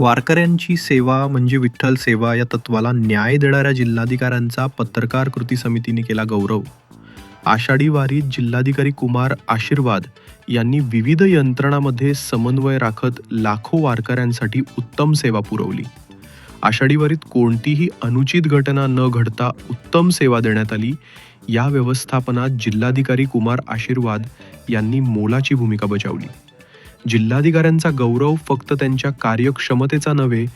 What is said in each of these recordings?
वारकऱ्यांची सेवा म्हणजे विठ्ठल सेवा या तत्वाला न्याय देणाऱ्या जिल्हाधिकाऱ्यांचा पत्रकार कृती समितीने केला गौरव. आषाढी वारीत जिल्हाधिकारी कुमार आशीर्वाद यांनी विविध यंत्रणामध्ये समन्वय राखत लाखो वारकऱ्यांसाठी उत्तम सेवा पुरवली. आषाढी वारीत कोणतीही अनुचित घटना न घडता उत्तम सेवा देण्यात आली. या व्यवस्थापनात जिल्हाधिकारी कुमार आशीर्वाद यांनी मोलाची भूमिका बजावली. जिल्हाधिकाऱ्यांचा गौरव फक्त त्यांच्या कार्यक्षमतेचा नव्हे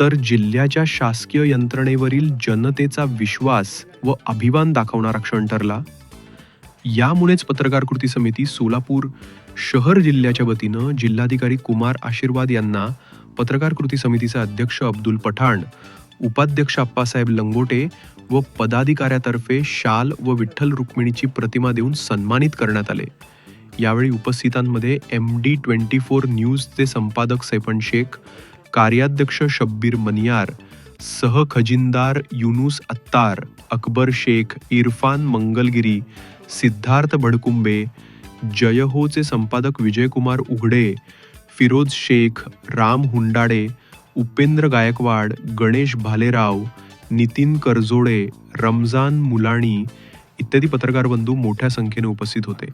तर जिल्ह्याच्या शासकीय यंत्रणेवरील जनतेचा विश्वास व अभिमान दाखवणारा क्षण ठरला. यामुळेच पत्रकार कृती समिती सोलापूर शहर जिल्ह्याच्या वतीनं जिल्हाधिकारी कुमार आशीर्वाद यांना पत्रकार कृती समितीचे अध्यक्ष अब्दुल पठाण उपाध्यक्ष अप्पासाहेब लंगोटे व पदाधिकाऱ्यातर्फे शाल व विठ्ठल रुक्मिणीची प्रतिमा देऊन सन्मानित करण्यात आले. यावेळी उपस्थितांमध्ये एम डी ट्वेंटी फोर न्यूजचे संपादक सैफन शेख कार्याध्यक्ष शब्बीर मनियार सह खजिनदार युनुस अत्तार अकबर शेख इरफान मंगलगिरी सिद्धार्थ भडकुंबे जयहोचे संपादक विजयकुमार उघडे फिरोज शेख राम हुंडाडे उपेंद्र गायकवाड गणेश भालेराव नितीन करजोडे रमजान मुलाणी इत्यादी पत्रकार बंधू मोठ्या संख्येने उपस्थित होते.